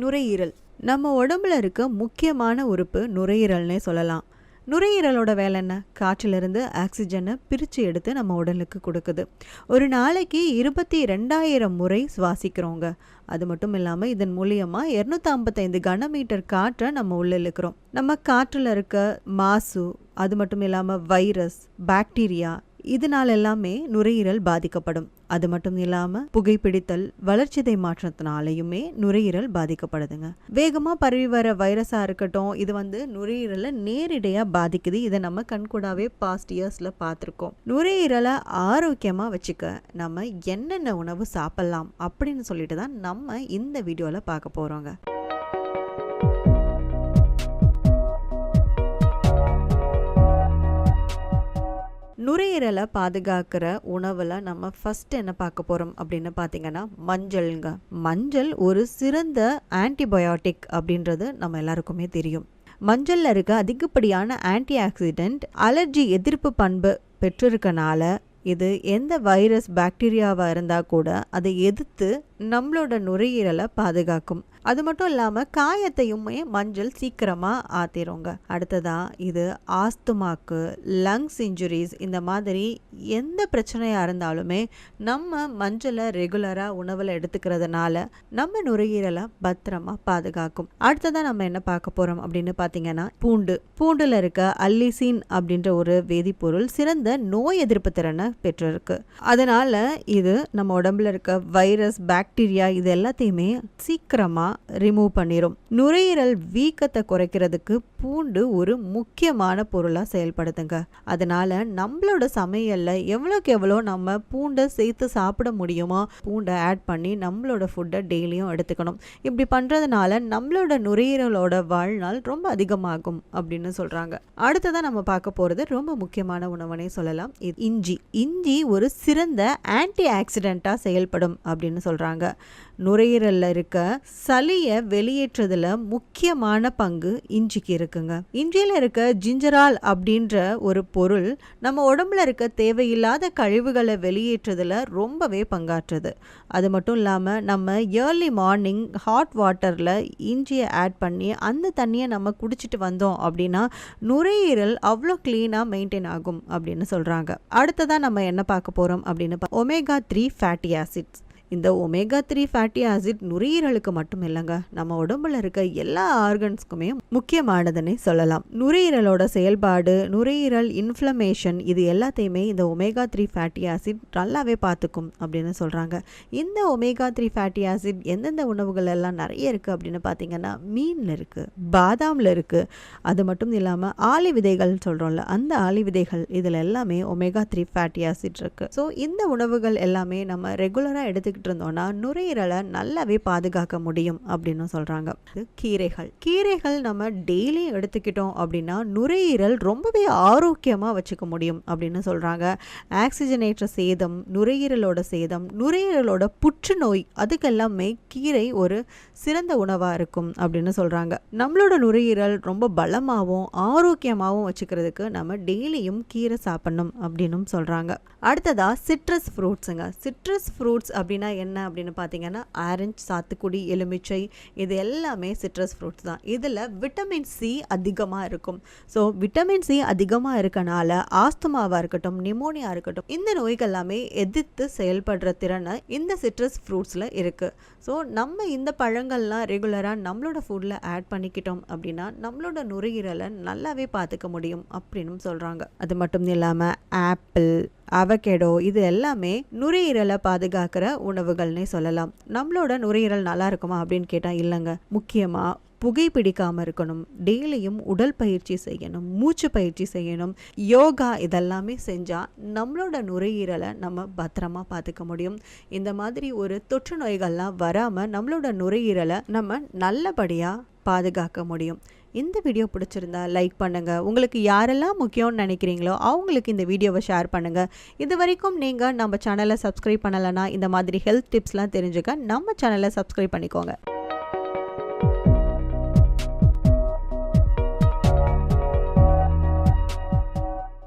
நுரையீரல். நம்ம உடம்புல இருக்க முக்கியமான உறுப்பு நுரையீரல்னே சொல்லலாம். நுரையீரலோட வேலை என்ன? காற்றிலிருந்து ஆக்சிஜனை பிரித்து எடுத்து நம்ம உடலுக்கு கொடுக்குது. ஒரு நாளைக்கு இருபத்தி ரெண்டாயிரம் முறை சுவாசிக்கிறோங்க. அது மட்டும் இல்லாமல் இதன் மூலியமாக இரநூத்தம்பத்தைந்து கனமீட்டர் காற்றை நம்ம உள்ள இழுக்கிறோம். நம்ம காற்றில் இருக்க மாசு அது மட்டும் இல்லாமல் வைரஸ் பாக்டீரியா இதனால் எல்லாமே நுரையீரல் பாதிக்கப்படும். அது மட்டும் இல்லாமல் புகைப்பிடித்தல் வளர்ச்சிதை மாற்றத்தினாலையுமே நுரையீரல் பாதிக்கப்படுதுங்க. வேகமாக பரவி வர வைரஸாக இருக்கட்டும் இது வந்து நுரையீரலை நேரடியாக பாதிக்குது. இதை நம்ம கண்கூடாவே பாஸ்ட் இயர்ஸில் பார்த்துருக்கோம். நுரையீரலை ஆரோக்கியமாக வச்சுக்க நம்ம என்னென்ன உணவு சாப்பிட்லாம் அப்படின்னு சொல்லிட்டு தான் நம்ம இந்த வீடியோவில் பார்க்க போகிறோங்க நுரையீரலை பாதுகாக்கிற உணவில் நம்ம ஃபஸ்ட் என்ன பார்க்க போகிறோம் அப்படின்னு பார்த்தீங்கன்னா மஞ்சள்ங்க. மஞ்சள் ஒரு சிறந்த ஆன்டிபயோட்டிக் அப்படின்றது நம்ம எல்லாருக்குமே தெரியும். மஞ்சளில் இருக்க அதிகப்படியான ஆன்டி ஆக்சிடென்ட் அலர்ஜி எதிர்ப்பு பண்பு பெற்றிருக்கனால இது எந்த வைரஸ் பாக்டீரியாவாக இருந்தால் கூட அதை எதிர்த்து நம்மளோட நுரையீரலை பாதுகாக்கும். அது மட்டும் இல்லாமல் காயத்தையுமே மஞ்சள் சீக்கிரமாக ஆத்திருங்க. அடுத்ததாக இது ஆஸ்துமாக்கு லங்ஸ் இன்ஜுரிஸ் இந்த மாதிரி எந்த பிரச்சனையாக இருந்தாலுமே நம்ம மஞ்சளை ரெகுலராக உணவில் எடுத்துக்கிறதுனால நம்ம நுரையீரலை பத்திரமா பாதுகாக்கும். அடுத்ததாக நம்ம என்ன பார்க்க போகிறோம் அப்படின்னு பார்த்தீங்கன்னா பூண்டு. பூண்டில் இருக்க அல்லிசின் அப்படின்ற ஒரு வேதிப்பொருள் சிறந்த நோய் எதிர்ப்பு திறனை பெற்றிருக்கு. அதனால் இது நம்ம உடம்புல இருக்க வைரஸ் பேக் பாக்டீரியா இது எல்லாத்தையுமே சீக்கிரமாக ரிமூவ் பண்ணிடும் நுரையீரல் வீக்கத்தை குறைக்கிறதுக்கு பூண்டு ஒரு முக்கியமான பொருளாக செயல்படுத்துங்க அதனால நம்மளோட சமையலில் எவ்வளோக்கு எவ்வளோ நம்ம பூண்டை சேர்த்து சாப்பிட முடியுமோ பூண்டை ஆட் பண்ணி நம்மளோட ஃபுட்டை டெய்லியும் எடுத்துக்கணும். இப்படி பண்ணுறதுனால நம்மளோட நுரையீரலோட வாழ்நாள் ரொம்ப அதிகமாகும் அப்படின்னு சொல்கிறாங்க அடுத்ததாக நம்ம பார்க்க போகிறது ரொம்ப முக்கியமான உணவுனே சொல்லலாம். இது இஞ்சி. இஞ்சி ஒரு சிறந்த ஆன்டி ஆக்சிடெண்ட்டாக செயல்படும் அப்படின்னு சொல்கிறாங்க நுரையீரலில் இருக்க சளியை வெளியேற்றுறதுல முக்கியமான பங்கு இஞ்சிக்கு இருக்குங்க. இஞ்சியில் இருக்க ஜிஞ்சரால் அப்படின்ற ஒரு பொருள் நம்ம உடம்புல இருக்க தேவையில்லாத கழிவுகளை வெளியேற்றதில் ரொம்பவே பங்காற்றுது. அது மட்டும் இல்லாமல் நம்ம ஏர்லி மார்னிங் ஹாட் வாட்டரில் இஞ்சியை ஆட் பண்ணி அந்த தண்ணியை நம்ம குடிச்சிட்டு வந்தோம் அப்படின்னா நுரையீரல் அவ்வளோ க்ளீனாக மெயின்டைன் ஆகும் அப்படின்னு சொல்கிறாங்க அடுத்ததாக நம்ம என்ன பார்க்க போகிறோம் அப்படின்னு ஒமேகா த்ரீ ஃபேட்டி ஆசிட்ஸ் இந்த ஒமேகா த்ரீ ஃபேட்டி ஆசிட் நுரையீரலுக்கு மட்டும் இல்லைங்க நம்ம உடம்புல இருக்க எல்லா ஆர்கன்ஸ்க்குமே முக்கியமானதுன்னே சொல்லலாம். நுரையீரலோட செயல்பாடு நுரையீரல் இன்ஃப்ளமேஷன் இது எல்லாத்தையுமே இந்த ஒமேகா த்ரீ ஃபேட்டி ஆசிட் நல்லாவே பார்த்துக்கும் அப்படின்னு சொல்கிறாங்க இந்த ஒமேகா த்ரீ ஃபேட்டி ஆசிட் எந்தெந்த உணவுகள் எல்லாம் நிறைய இருக்குது அப்படின்னு பார்த்தீங்கன்னா மீனில் இருக்குது பாதாமில் இருக்குது அது மட்டும் இல்லாமல் ஆலி விதைகள் சொல்கிறோம்ல அந்த ஆலி விதைகள் இதில் எல்லாமே ஒமேகா த்ரீ ஃபேட்டி ஆசிட் இருக்குது ஸோ இந்த உணவுகள் எல்லாமே நம்ம ரெகுலராக எடுத்துக்கிட்டு சாப்பிட்டுட்டு இருந்தோம்னா நுரையீரலை நல்லாவே பாதுகாக்க முடியும் அப்படின்னு சொல்கிறாங்க கீரைகள். கீரைகள் நம்ம டெய்லியும் எடுத்துக்கிட்டோம் அப்படின்னா நுரையீரல் ரொம்பவே ஆரோக்கியமாக வச்சுக்க முடியும் அப்படின்னு சொல்கிறாங்க ஆக்சிஜனேற்ற சேதம் நுரையீரலோட சேதம் நுரையீரலோட புற்றுநோய் அதுக்கெல்லாமே கீரை ஒரு சிறந்த உணவாக இருக்கும் அப்படின்னு சொல்கிறாங்க நம்மளோட நுரையீரல் ரொம்ப பலமாகவும் ஆரோக்கியமாகவும் வச்சுக்கிறதுக்கு நம்ம டெய்லியும் கீரை சாப்பிடணும் அப்படின்னும் சொல்கிறாங்க அடுத்ததாக சிட்ரஸ் ஃப்ரூட்ஸுங்க சிட்ரஸ் ஃப்ரூட்ஸ் அப்படின்னா என்ன அப்படின்னு பார்த்தீங்கன்னா ஆரஞ்சு சாத்துக்குடி எலுமிச்சை இது எல்லாமே சிட்ரஸ் ஃப்ரூட்ஸ் தான். இதில் விட்டமின் சி அதிகமாக இருக்கும். ஸோ விட்டமின் சி அதிகமாக இருக்கனால ஆஸ்துமாவாக இருக்கட்டும் நிமோனியா இருக்கட்டும் இந்த நோய்கள் எல்லாமே எதிர்த்து செயல்படுற திறனை இந்த சிட்ரஸ் ஃப்ரூட்ஸில் இருக்குது ஸோ நம்ம இந்த பழங்கள்லாம் ரெகுலராக நம்மளோட ஃபுட்டில் ஆட் பண்ணிக்கிட்டோம் அப்படின்னா நம்மளோட நுரையீரலை நல்லாவே பார்த்துக்க முடியும் அப்படின்னு சொல்கிறாங்க அது மட்டும் இல்லாமல் ஆப்பிள் அவகேடோ இது எல்லாமே நுரையீரலை பாதுகாக்கிற உணவுகள்னே சொல்லலாம். நம்மளோட நுரையீரல் நல்லா இருக்குமா அப்படின்னு கேட்டால் இல்லைங்க. முக்கியமாக புகைப்பிடிக்காமல் இருக்கணும். டெய்லியும் உடல் பயிற்சி செய்யணும் மூச்சு பயிற்சி செய்யணும். யோகா இதெல்லாமே செஞ்சால் நம்மளோட நுரையீரலை நம்ம பத்திரமா பார்த்துக்க முடியும். இந்த மாதிரி ஒரு தொற்று நோய்கள்லாம் வராமல் நம்மளோட நுரையீரலை நம்ம நல்லபடியாக பாதுகாக்க முடியும். இந்த வீடியோ பிடிச்சிருந்தா லைக் பண்ணுங்கள் உங்களுக்கு யாரெல்லாம் முக்கியம்னு நினைக்கிறீங்களோ அவங்களுக்கு இந்த வீடியோவை ஷேர் பண்ணுங்கள் இது வரைக்கும் நீங்கள் நம்ம சேனலை சப்ஸ்கிரைப் பண்ணலைன்னா இந்த மாதிரி ஹெல்த் டிப்ஸ்லாம் தெரிஞ்சுக்க நம்ம சேனலை சப்ஸ்கிரைப் பண்ணிக்கோங்க.